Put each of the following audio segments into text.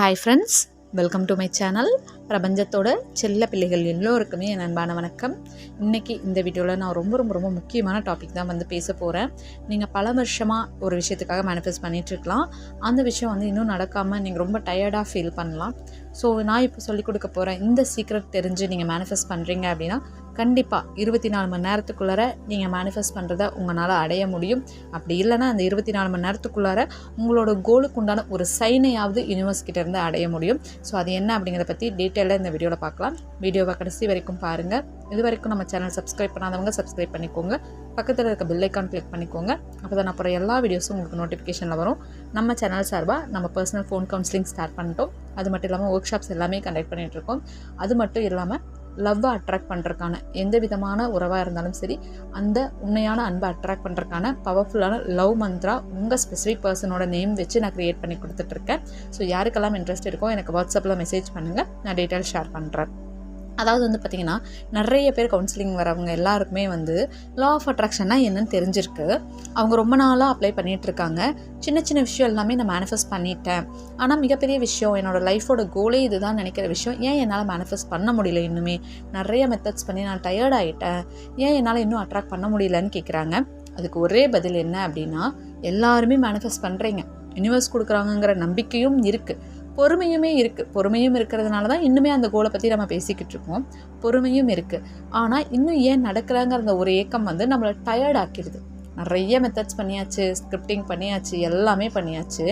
Hi friends welcome to my channel பிரபஞ்சத்தோட செல்ல பிள்ளைகள் எல்லோருக்குமே என் அன்பான வணக்கம். இன்றைக்கி இந்த வீடியோவில் நான் ரொம்ப ரொம்ப ரொம்ப முக்கியமான டாபிக் தான் வந்து பேச போகிறேன் நீங்கள் பல வருஷமாக ஒரு விஷயத்துக்காக மேனிஃபெஸ்ட் பண்ணிகிட்ருக்கலாம் அந்த விஷயம் வந்து இன்னும் நடக்காமல் நீங்கள் ரொம்ப டயர்டாக ஃபீல் பண்ணலாம். ஸோ நான் இப்போ சொல்லிக் கொடுக்க போகிறேன் இந்த சீக்ரெட் தெரிஞ்சு நீங்கள் மேனிஃபெஸ்ட் பண்ணுறீங்க அப்படின்னா கண்டிப்பாக இருபத்தி நாலு மணி நேரத்துக்குள்ளார நீங்கள் மேனிஃபெஸ்ட் பண்ணுறத உங்களால் அடைய முடியும். அப்படி இல்லைன்னா அந்த இருபத்தி நாலு மணி நேரத்துக்குள்ளார உங்களோட கோலுக்கு உண்டான ஒரு சைனையாவது யூனிவர்ஸ் கிட்ட இருந்து அடைய முடியும். ஸோ அது என்ன அப்படிங்கிறத பற்றி டீட்டெயிலாக இந்த வீடியோவில் பார்க்கலாம். வீடியோவை கடைசி வரைக்கும் பாருங்கள் இது வரைக்கும் நம்ம சேனல் சப்ஸ்கிரைப் பண்ணாதவங்க சப்ஸ்கிரைப் பண்ணிக்கோங்க. பக்கத்தில் இருக்க பெல் ஐக்கான் கிளிக் பண்ணிக்கோங்க. அப்போ தான் அப்புறம் எல்லா வீடியோஸும் உங்களுக்கு நோட்டிஃபிகேஷனில் வரும். நம்ம சேனல் சார்பாக நம்ம பர்சனல் ஃபோன் கவுன்சிலிங் ஸ்டார்ட் பண்ணிட்டோம். அது மட்டும் இல்லாமல் ஒர்க் ஷாப்ஸ் எல்லாமே கண்டக்ட் பண்ணிகிட்ருக்கோம் அது மட்டும் இல்லாமல் லவ்வை அட்ராக்ட் பண்ணுறதுக்கான எந்த விதமான உறவாக இருந்தாலும் சரி அந்த உண்மையான அன்பை அட்ராக்ட் பண்ணுறதுக்கான பவர்ஃபுல்லான லவ் மந்த்ரா உங்கள் ஸ்பெசிஃபிக் பர்சனோட நேம் வச்சு நான் க்ரியேட் பண்ணி கொடுத்துட்ருக்கேன் ஸோ யாருக்கெல்லாம் இன்ட்ரெஸ்ட் இருக்கோ எனக்கு வாட்ஸ்அப்பில் மெசேஜ் பண்ணுங்கள் நான் டீட்டெயில் ஷேர் பண்ணுறேன் அதாவது வந்து பார்த்திங்கன்னா நிறைய பேர் கவுன்சிலிங் வரவங்க எல்லாருக்குமே வந்து லா ஆஃப் அட்ராக்ஷன்னா என்னன்னு தெரிஞ்சிருக்கு. அவங்க ரொம்ப நாளாக அப்ளை பண்ணிகிட்ருக்காங்க சின்ன சின்ன விஷயம் எல்லாமே நான் மேனிஃபெஸ்ட் பண்ணிட்டேன். ஆனால் மிகப்பெரிய விஷயம் என்னோடய லைஃபோட கோலே இதுதான் நினைக்கிற விஷயம். ஏன் என்னால் மேனிஃபெஸ்ட் பண்ண முடியல இன்னுமே? நிறைய மெத்தட்ஸ் பண்ணி நான் டயர்ட் ஆகிட்டேன் ஏன் என்னால் இன்னும் அட்ராக்ட் பண்ண முடியலன்னு கேட்குறாங்க அதுக்கு ஒரே பதில் என்ன அப்படின்னா எல்லாருமே மேனிஃபெஸ்ட் பண்ணுறீங்க யூனிவர்ஸ் கொடுக்குறாங்கங்கிற நம்பிக்கையும் இருக்குது பொறுமையுமே இருக்குது பொறுமையும் இருக்கிறதுனால தான் இன்னுமே அந்த கோலை பற்றி நம்ம பேசிக்கிட்டு இருக்கோம். பொறுமையும் இருக்குது ஆனால் இன்னும் ஏன் நடக்கலைங்கிற அந்த ஒரு ஏக்கம் வந்து நம்மளை டயர்ட் ஆக்கிடுது. நிறைய மெத்தட்ஸ் பண்ணியாச்சு ஸ்கிரிப்டிங் பண்ணியாச்சு எல்லாமே பண்ணியாச்சு.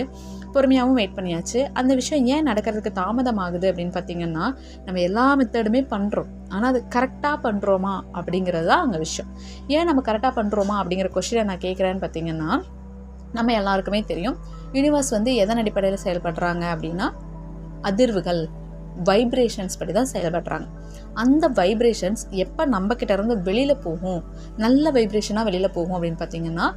பொறுமையாகவும் வெயிட் பண்ணியாச்சு. அந்த விஷயம் ஏன் நடக்கிறதுக்கு தாமதமாகுது அப்படின்னு பார்த்தீங்கன்னா நம்ம எல்லா மெத்தடுமே பண்ணுறோம் ஆனால் அது கரெக்டாக பண்ணுறோமா அப்படிங்கிறது தான் அங்கே விஷயம். ஏன் நம்ம கரெக்டாக பண்ணுறோமா அப்படிங்கிற கொஷினை நான் கேட்குறேன்னு பார்த்தீங்கன்னா நம்ம எல்லாருக்குமே தெரியும். யூனிவர்ஸ் வந்து எதன் அடிப்படையில் செயல்படுறாங்க அப்படின்னா அதிர்வுகள் வைப்ரேஷன்ஸ் படி தான் செயல்படுறாங்க. அந்த வைப்ரேஷன்ஸ் எப்போ நம்ம இருந்து வெளியில் போகும் நல்ல வைப்ரேஷனாக வெளியில் போகும் அப்படின்னு பார்த்தீங்கன்னா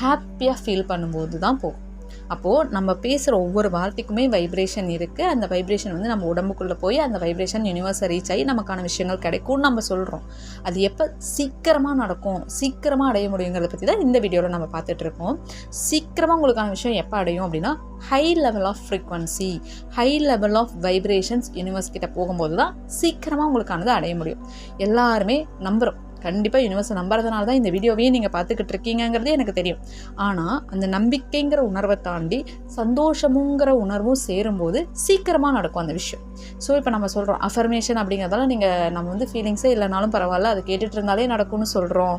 ஹாப்பியாக ஃபீல் பண்ணும்போது தான் போகும். அப்போது நம்ம பேசுகிற ஒவ்வொரு வார்த்தைக்குமே வைப்ரேஷன் இருக்குது அந்த வைப்ரேஷன் வந்து நம்ம உடம்புக்குள்ளே போய் அந்த வைப்ரேஷன் யூனிவர்ஸை ரீச் ஆகி நமக்கான விஷயங்கள் கிடைக்கும்னு நம்ம சொல்கிறோம் அது எப்போ சீக்கிரமாக நடக்கும் சீக்கிரமாக அடைய முடியுங்கிறத பற்றி தான் இந்த வீடியோவில் நம்ம பார்த்துட்ருக்கோம் சீக்கிரமாக உங்களுக்கான விஷயம் எப்போ அடையும் அப்படின்னா high level of frequency high level of vibrations universe கிட்ட போகும்போது தான் சீக்கிரமாக உங்களுக்கானது அடைய முடியும். எல்லாருமே நம்புகிறோம் கண்டிப்பாக யூனிவர்ஸை நம்புறதுனால தான் இந்த வீடியோவையே நீங்கள் பார்த்துக்கிட்டு இருக்கீங்கிறது எனக்கு தெரியும். ஆனால் அந்த நம்பிக்கைங்கிற உணர்வை தாண்டி சந்தோஷமுங்கிற உணர்வும் சேரும்போது சீக்கிரமாக நடக்கும் அந்த விஷயம். ஸோ இப்போ நம்ம சொல்கிறோம் அஃபர்மேஷன் அப்படிங்கிறதால நீங்கள் நம்ம வந்து ஃபீலிங்ஸே இல்லைனாலும் பரவாயில்ல அது கேட்டுட்டு இருந்தாலே நடக்கும்னு சொல்கிறோம்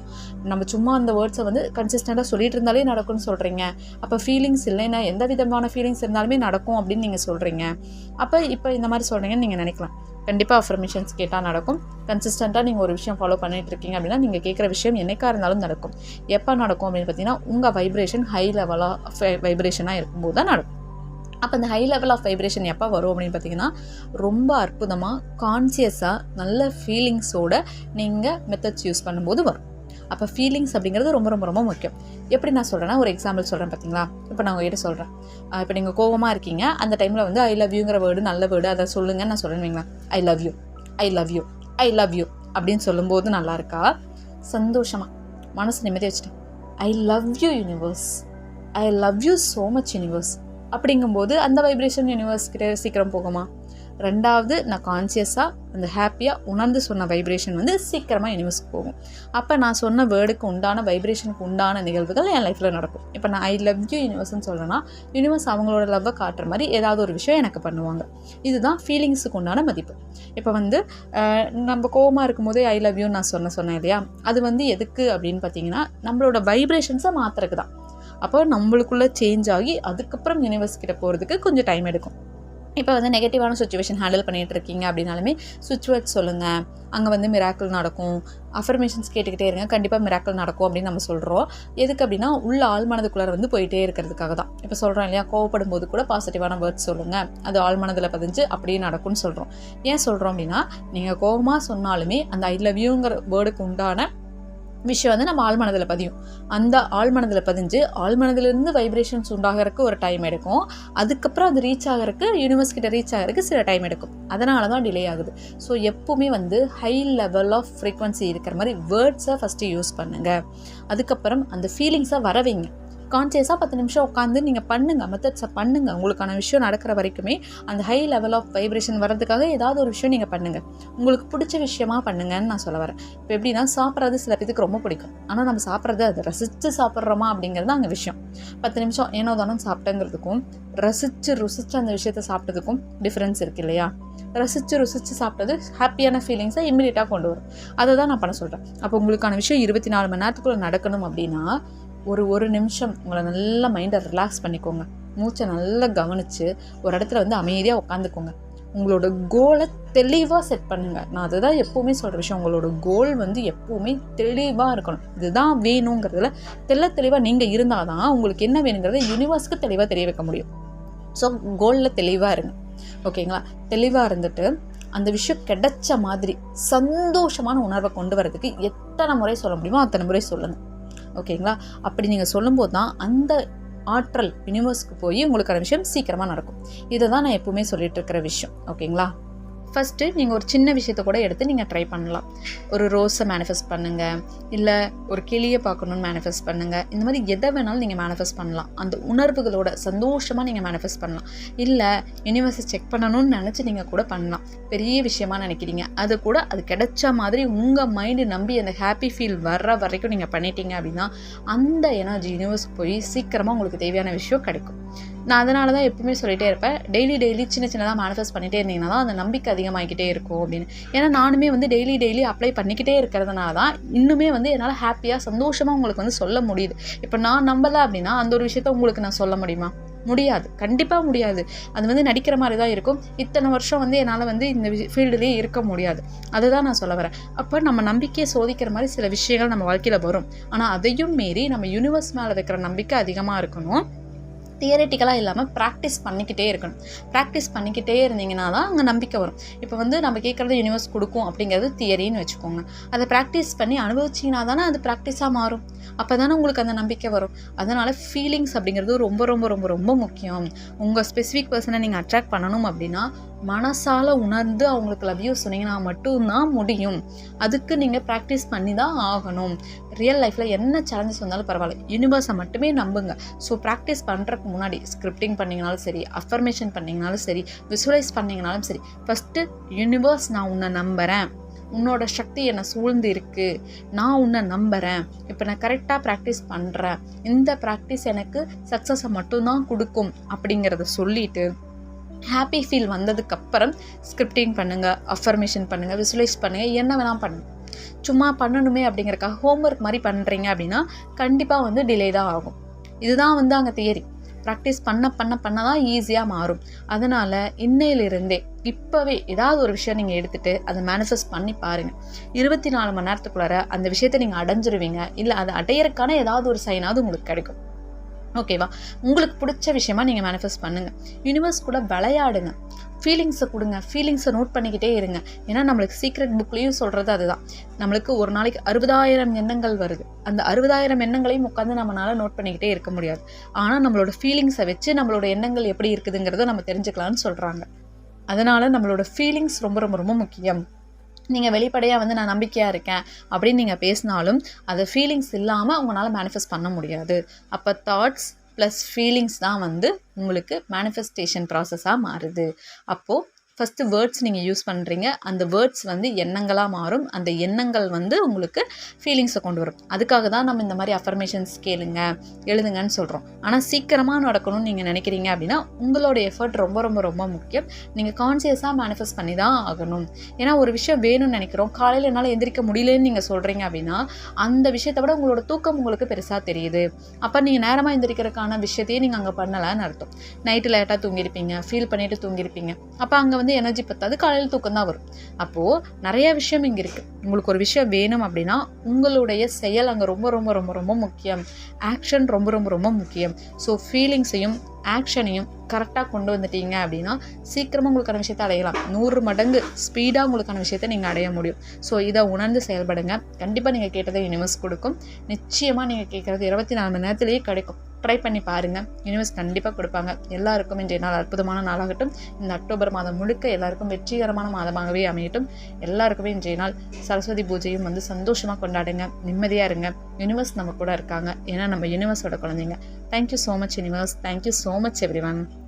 நம்ம சும்மா அந்த வேர்ட்ஸை வந்து கன்சிஸ்டண்ட்டாக சொல்லிட்டு இருந்தாலே நடக்கும்னு சொல்கிறீங்க அப்போ ஃபீலிங்ஸ் இல்லைன்னா எந்த விதமான ஃபீலிங்ஸ் இருந்தாலுமே நடக்கும் அப்படின்னு நீங்கள் சொல்கிறீங்க அப்போ இப்போ இந்த மாதிரி சொல்கிறீங்கன்னு நீங்கள் நினைக்கலாம். கண்டிப்பாக அஃபர்மேஷன்ஸ் கேட்டால் நடக்கும். கன்சிஸ்டண்ட்டாக நீங்கள் ஒரு விஷயம் ஃபாலோ பண்ணிட்டு இருக்கீங்க அப்படின்னா நீங்கள் கேட்குற விஷயம் என்னைக்காக இருந்தாலும் நடக்கும். எப்போ நடக்கும் அப்படின்னு பார்த்தீங்கன்னா உங்கள் வைப்ரேஷன் ஹை லெவலாக வைப்ரேஷனாக இருக்கும்போது தான் நடக்கும். அப்போ அந்த ஹை லெவல் ஆஃப் வைப்ரேஷன் எப்போ வரும் அப்படின்னு பார்த்தீங்கன்னா ரொம்ப அற்புதமாக கான்சியஸாக நல்ல ஃபீலிங்ஸோட நீங்கள் மெத்தட்ஸ் யூஸ் பண்ணும்போது வரும். அப்போ ஃபீலிங்ஸ் அப்படிங்கிறது ரொம்ப ரொம்ப ரொம்ப முக்கியம். எப்படி நான் சொல்கிறேன்னா ஒரு எக்ஸாம்பிள் சொல்கிறேன் பார்த்தீங்களா இப்போ நான் உங்ககிட்ட சொல்கிறேன் இப்போ நீங்கள் கோவமாக இருக்கீங்க அந்த டைமில் வந்து ஐ லவ் யூங்கிற வேர்டு நல்ல வேர்டு அதை சொல்லுங்கள் நான் சொல்கிறேன்னு வைங்களேன். I love you I love you I love you அப்படின்னு சொல்லும்போது நல்லா இருக்கா? சந்தோஷமாக மனசு நிம்மதி வச்சுட்டேன் I love you universe I love you so much universe அப்படிங்கும்போது அந்த வைப்ரேஷன் யூனிவர்ஸ் கிட்டே சீக்கிரம் போகுமா? ரெண்டாவது நான் கான்சியஸாக அந்த ஹாப்பியாக உணர்ந்து சொன்ன வைப்ரேஷன் வந்து சீக்கிரமாக யூனிவர்ஸ்க்கு போகும். அப்போ நான் சொன்ன வேர்டுக்கு உண்டான வைப்ரேஷனுக்கு உண்டான நிகழ்வுகள் என் லைஃப்பில் நடக்கும். இப்போ நான் ஐ லவ் யூ யூனிவர்ஸ்னு சொல்கிறேன்னா யூனிவர்ஸ் அவங்களோட லவ்வை காட்டுற மாதிரி ஏதாவது ஒரு விஷயம் எனக்கு பண்ணுவாங்க. இதுதான் ஃபீலிங்ஸுக்கு உண்டான மதிப்பு. இப்போ வந்து நம்ம கோவமாக இருக்கும்போதே ஐ லவ் யூ நான் சொன்ன சொன்னேன் இல்லையா? அது வந்து எதுக்கு அப்படின்னு பார்த்தீங்கன்னா நம்மளோட வைப்ரேஷன்ஸை மாற்றுறதுக்கு தான் அப்போ நம்மளுக்குள்ளே சேஞ்ச் ஆகி அதுக்கப்புறம் யூனிவர்ஸ் கிட்ட போகிறதுக்கு கொஞ்சம் டைம் எடுக்கும். இப்போ வந்து நெகட்டிவான சுச்சுவேஷன் ஹேண்டில் பண்ணிகிட்டு இருக்கீங்க அப்படின்னாலுமே சுவிட்ச் வேர்ட் சொல்லுங்கள் அங்கே வந்து மிராக்கிள் நடக்கும். அஃபர்மேஷன்ஸ் கேட்டுக்கிட்டே இருங்க. கண்டிப்பாக மிராக்கிள் நடக்கும் அப்படின்னு நம்ம சொல்கிறோம் எதுக்கு அப்படின்னா உள்ள ஆழ்மனதுக்குள்ளே வந்து போயிட்டே இருக்கிறதுக்காக தான். இப்போ சொல்கிறோம் இல்லையா கோவப்படும் போது கூட பாசிட்டிவான வேர்ட்ஸ் சொல்லுங்கள் அது ஆழ்மனதில் பதிஞ்சு அப்படியே நடக்கும்னு சொல்கிறோம் ஏன் சொல்கிறோம் அப்படின்னா நீங்கள் கோபமாக சொன்னாலுமே அந்த ஐ லவ் யூங்கிற வேர்டுக்கு உண்டான விஷயம் வந்து நம்ம ஆழ்மனதில் பதியும். அந்த ஆழ்மனதில் பதிஞ்சு ஆழ்மனதிலிருந்து வைப்ரேஷன்ஸ் உண்டாகிறதுக்கு ஒரு டைம் எடுக்கும். அதுக்கப்புறம் அது ரீச் ஆகிறதுக்கு யூனிவர்ஸ் கிட்ட ரீச் ஆகிறதுக்கு சில டைம் எடுக்கும். அதனால தான் டிலே ஆகுது. ஸோ எப்பவுமே வந்து ஹை லெவல் ஆஃப் ஃப்ரீக்வன்சி இருக்கிற மாதிரி வேர்ட்ஸை ஃபஸ்ட்டு யூஸ் பண்ணுங்கள் அதுக்கப்புறம் அந்த ஃபீலிங்ஸை வரவைங்க. கான்சியஸாக பத்து நிமிஷம் உட்காந்து நீங்கள் பண்ணுங்கள் மெத்தட்ஸை பண்ணுங்கள் உங்களுக்கான விஷயம் நடக்கிற வரைக்குமே அந்த ஹை லெவல் ஆஃப் வைப்ரேஷன் வர்றதுக்காக ஏதாவது ஒரு விஷயம் நீங்கள் பண்ணுங்கள் உங்களுக்கு பிடிச்ச விஷயமா பண்ணுங்கன்னு நான் சொல்ல வரேன். இப்போ எப்படின்னா சாப்பிட்றது சில பேருக்கு ரொம்ப பிடிக்கும். ஆனால் நம்ம சாப்பிட்றது அதை ரசித்து சாப்பிட்றோமா அப்படிங்கிறது அங்கே விஷயம். பத்து நிமிஷம் ஏனோ தானே சாப்பிட்டேங்கிறதுக்கும் ரசித்து ருசித்து அந்த விஷயத்த சாப்பிட்டதுக்கும் டிஃப்ரென்ஸ் இருக்குது இல்லையா? ரசித்து ருசித்து சாப்பிட்டது ஹாப்பியான ஃபீலிங்ஸை இம்மிடியட்டாக கொண்டு வரும். அதை தான் நான் பண்ண சொல்கிறேன் அப்போ உங்களுக்கான விஷயம் இருபத்தி நாலு மணி நேரத்துக்குள்ளே நடக்கணும் அப்படின்னா ஒரு ஒரு நிமிஷம் உங்களை நல்லா மைண்டை ரிலாக்ஸ் பண்ணிக்கோங்க. மூச்சை நல்லா கவனித்து ஒரு இடத்துல வந்து அமைதியாக உட்காந்துக்கோங்க உங்களோட கோலை தெளிவாக செட் பண்ணுங்கள் நான் அதுதான் எப்போவுமே சொல்கிற விஷயம். உங்களோட கோல் வந்து எப்போவுமே தெளிவாக இருக்கணும். இதுதான் வேணுங்கிறதுல தெள்ள தெளிவாக நீங்கள் இருந்தால் தான் உங்களுக்கு என்ன வேணுங்கிறத யூனிவர்ஸ்க்கு தெளிவாக தெரிய வைக்க முடியும். ஸோ கோலில் தெளிவாக இருங்க. ஓகேங்களா தெளிவாக இருந்துட்டு அந்த விஷயம் கிடைச்ச மாதிரி சந்தோஷமான உணர்வை கொண்டு வரதுக்கு எத்தனை முறை சொல்ல முடியுமோ அத்தனை முறை சொல்லுங்கள் ஓகேங்களா? அப்படி நீங்கள் சொல்லும்போது தான் அந்த ஆற்றல் யூனிவர்ஸ்க்கு போய் உங்களுக்கான விஷயம் சீக்கிரமாக நடக்கும். இதை தான் நான் எப்பவுமே சொல்லிட்டு இருக்கிற விஷயம். ஓகேங்களா? ஃபஸ்ட்டு நீங்கள் ஒரு சின்ன விஷயத்த கூட எடுத்து நீங்கள் ட்ரை பண்ணலாம். ஒரு ரோஸை மேனிஃபெஸ்ட் பண்ணுங்கள் இல்லை ஒரு கிளியை பார்க்கணுன்னு மேனிஃபெஸ்ட் பண்ணுங்கள் இந்த மாதிரி எதை வேணாலும் நீங்கள் மேனிஃபெஸ்ட் பண்ணலாம். அந்த உணர்வுகளோட சந்தோஷமாக நீங்கள் மேனிஃபெஸ்ட் பண்ணலாம். இல்லை யூனிவர்ஸை செக் பண்ணணும்னு நினச்சி நீங்கள் கூட பண்ணலாம். பெரிய விஷயமா நினைக்கிறீங்க. அது கூட அது கிடைச்ச மாதிரி உங்கள் மைண்டு நம்பி அந்த ஹாப்பி ஃபீல் வர்ற வரைக்கும் நீங்கள் பண்ணிட்டீங்க அப்படின்னா அந்த எனர்ஜி யூனிவர்ஸ் போய் சீக்கிரமாக உங்களுக்கு தேவையான விஷயம் கிடைக்கும். நான் அதனால தான் எப்பவுமே சொல்லிட்டே இருப்பேன். டெய்லி டெய்லி சின்ன சின்னதாக மேனிஃபெஸ்ட் பண்ணிகிட்டே இருந்தீங்கன்னா தான் அந்த நம்பிக்கை அதிகமாகிக்கிட்டே இருக்கும் அப்படின்னு. ஏன்னா நானுமே வந்து டெய்லி டெய்லி அப்ளை பண்ணிக்கிட்டே இருக்கிறதுனால தான் இன்னுமே வந்து என்னால் ஹாப்பியாக சந்தோஷமாக உங்களுக்கு வந்து சொல்ல முடியுது. இப்போ நான் நம்பலை அப்படின்னா அந்த ஒரு விஷயத்த உங்களுக்கு நான் சொல்ல முடியுமா? முடியாது. கண்டிப்பாக முடியாது. அது வந்து நடிக்கிற மாதிரி தான் இருக்கும். இத்தனை வருஷம் வந்து என்னால் வந்து இந்த ஃபீல்டுலேயே இருக்க முடியாது. அதுதான் நான் சொல்ல வரேன். அப்போ நம்ம நம்பிக்கையை சோதிக்கிற மாதிரி சில விஷயங்கள் நம்ம வாழ்க்கையில் வரும். ஆனால் அதையும் மீறி நம்ம யூனிவர்ஸ் மேலே வைக்கிற நம்பிக்கை அதிகமாக இருக்கணும். தியரட்டிக்கலாக இல்லாமல் ப்ராக்டிஸ் பண்ணிக்கிட்டே இருக்கணும். ப்ராக்டிஸ் பண்ணிக்கிட்டே இருந்தீங்கன்னா தான் அங்கே நம்பிக்கை வரும். இப்போ வந்து நம்ம கேட்குறது யூனிவர்ஸ் கொடுக்கும் அப்படிங்கிறது தியரின்னு வச்சுக்கோங்க. அதை ப்ராக்டிஸ் பண்ணி அனுபவிச்சிங்கன்னா தானே அது ப்ராக்டிஸாக மாறும். அப்போ தானே உங்களுக்கு அந்த நம்பிக்கை வரும். அதனால் ஃபீலிங்ஸ் அப்படிங்கிறது ரொம்ப ரொம்ப ரொம்ப ரொம்ப முக்கியம். உங்கள் ஸ்பெசிஃபிக் பர்சனை நீங்கள் அட்ராக்ட் பண்ணணும் அப்படின்னா மனசால் உணர்ந்து அவங்களுக்கு லவ் யூ சொன்னீங்கன்னா மட்டும்தான் முடியும். அதுக்கு நீங்கள் ப்ராக்டிஸ் பண்ணி தான் ஆகணும் ரியல் லைஃப்பில் என்ன சேலஞ்சஸ் வந்தாலும் பரவாயில்ல. யூனிவர்ஸை மட்டுமே நம்புங்க. ஸோ ப்ராக்டிஸ் பண்ணுறதுக்கு முன்னாடி ஸ்கிரிப்டிங் பண்ணிங்கனாலும் சரி அஃபர்மேஷன் பண்ணிங்கனாலும் சரி விசுவலைஸ் பண்ணிங்கனாலும் சரி ஃபஸ்ட்டு யூனிவர்ஸ் நான் உன்னை நம்புகிறேன் உன்னோட சக்தி என்னை சூழ்ந்து இருக்குது நான் உன்னை நம்புகிறேன் இப்போ நான் கரெக்டாக ப்ராக்டிஸ் பண்ணுறேன் இந்த ப்ராக்டிஸ் எனக்கு சக்ஸஸை மட்டும்தான் கொடுக்கும் அப்படிங்கிறத சொல்லிவிட்டு ஹாப்பி ஃபீல் வந்ததுக்கப்புறம் ஸ்கிரிப்டிங் பண்ணுங்கள் அஃபர்மேஷன் பண்ணுங்கள் விசுவலைஸ் பண்ணுங்கள் என்ன வேணால் பண்ணுங்கள் சும்மா பண்ணணுமே அப்படிங்கிறக்காக ஹோம்ஒர்க் மாதிரி பண்ணுறீங்க அப்படின்னா கண்டிப்பாக வந்து டிலே தான் ஆகும். இதுதான் வந்து அங்கே தியரி ப்ராக்டிஸ் பண்ண பண்ண பண்ண தான் ஈஸியாக மாறும். அதனால் இன்னையிலிருந்தே இப்போவே ஏதாவது ஒரு விஷயம் நீங்கள் எடுத்துகிட்டு அதை மேனிஃபெஸ்ட் பண்ணி பாருங்கள் இருபத்தி நாலு மணி நேரத்துக்குள்ளார அந்த விஷயத்தை நீங்கள் அடைஞ்சிருவீங்க. இல்லை அதை அடையிறக்கான ஏதாவது ஒரு சைனாவது உங்களுக்கு கிடைக்கும். ஓகேவா உங்களுக்கு பிடிச்ச விஷயமா நீங்கள் மேனிஃபெஸ்ட் பண்ணுங்கள் யூனிவர்ஸ் கூட விளையாடுங்க. ஃபீலிங்ஸை கொடுங்க. ஃபீலிங்ஸை நோட் பண்ணிக்கிட்டே இருங்க. ஏன்னா நம்மளுக்கு சீக்ரெட் புக்லேயும் சொல்கிறது அதுதான். நம்மளுக்கு ஒரு நாளைக்கு அறுபதாயிரம் எண்ணங்கள் வருது. அந்த அறுபதாயிரம் எண்ணங்களையும் உட்காந்து நம்மளால் நோட் பண்ணிக்கிட்டே இருக்க முடியாது. ஆனால் நம்மளோட ஃபீலிங்ஸை வச்சு நம்மளோட எண்ணங்கள் எப்படி இருக்குதுங்கிறத நம்ம தெரிஞ்சுக்கலாம்னு சொல்கிறாங்க அதனால் நம்மளோட ஃபீலிங்ஸ் ரொம்ப ரொம்ப ரொம்ப முக்கியம். நீங்கள் வெளிப்படையாக வந்து நான் நம்பிக்கையாக இருக்கேன் அப்படின்னு நீங்கள் பேசினாலும் அது ஃபீலிங்ஸ் இல்லாமல் உங்களால் மேனிஃபெஸ்ட் பண்ண முடியாது. அப்போ தாட்ஸ் ப்ளஸ் ஃபீலிங்ஸ் தான் வந்து உங்களுக்கு மேனிஃபெஸ்டேஷன் ப்ராசஸாக மாறுது. அப்போது ஃபஸ்ட்டு வேர்ட்ஸ் நீங்கள் யூஸ் பண்ணுறீங்க அந்த வேர்ட்ஸ் வந்து எண்ணங்களாக மாறும். அந்த எண்ணங்கள் வந்து உங்களுக்கு ஃபீலிங்ஸை கொண்டு வரும். அதுக்காக தான் நம்ம இந்த மாதிரி அஃபர்மேஷன்ஸ் கேளுங்க எழுதுங்கன்னு சொல்கிறோம் ஆனால் சீக்கிரமாக நடக்கணும்னு நீங்கள் நினைக்கிறீங்க அப்படின்னா உங்களோட எஃபர்ட் ரொம்ப ரொம்ப ரொம்ப முக்கியம். நீங்கள் கான்சியஸாக மேனிஃபெஸ்ட் பண்ணி தான் ஆகணும். ஏன்னா ஒரு விஷயம் வேணும்னு நினைக்கிறோம். காலையில் என்னால் எந்திரிக்க முடியலன்னு நீங்கள் சொல்கிறீங்க அப்படின்னா அந்த விஷயத்தை விட உங்களோட தூக்கம் உங்களுக்கு பெருசாக தெரியுது. அப்போ நீங்கள் நேரமாக எந்திரிக்கிறதுக்கான விஷயத்தையே நீங்கள் அங்கே பண்ணலான்னு அர்த்தம். நைட்டு லேட்டாக தூங்கியிருப்பீங்க. ஃபீல் பண்ணிவிட்டு தூங்கியிருப்பீங்க. அப்போ அங்கே வந்து எனர்ஜி பத்தாது காலையில் தூக்கம் தான் வரும். அப்போது நிறைய விஷயம் இங்கே இருக்குது உங்களுக்கு ஒரு விஷயம் வேணும் அப்படின்னா உங்களுடைய செயல் அங்கே ரொம்ப ரொம்ப ரொம்ப ரொம்ப முக்கியம். ஆக்ஷன் ரொம்ப ரொம்ப ரொம்ப முக்கியம். ஸோ ஃபீலிங்ஸையும் ஆக்ஷனையும் கரெக்டாக கொண்டு வந்துட்டீங்க அப்படின்னா சீக்கிரமாக உங்களுக்கான விஷயத்தை அடையலாம். நூறு மடங்கு ஸ்பீடாக உங்களுக்கான விஷயத்தை நீங்கள் அடைய முடியும். ஸோ இதை உணர்ந்து செயல்படுங்க. கண்டிப்பாக நீங்கள் கேட்டதை யூனிவர்ஸ் கொடுக்கும். நிச்சயமாக நீங்கள் கேட்குறது இருபத்தி நாலு மணி நேரத்துலேயே கிடைக்கும். ட்ரை பண்ணி பாருங்கள் யூனிவர்ஸ் கண்டிப்பாக கொடுப்பாங்க. எல்லாருக்கும் இன்றைய நாள் அற்புதமான நாளாகட்டும். இந்த அக்டோபர் மாதம் முழுக்க எல்லாருக்கும் வெற்றிகரமான மாதமாகவே அமையட்டும். எல்லாருக்குமே இன்றைய நாள் சரஸ்வதி பூஜையும் வந்து சந்தோஷமாக கொண்டாடுங்க. நிம்மதியாக இருங்க. யூனிவர்ஸ் நம்ம கூட இருக்காங்க. ஏன்னா நம்ம யூனிவர்ஸோட குழந்தைங்க. Thank you so much, universe. Thank you so much, everyone.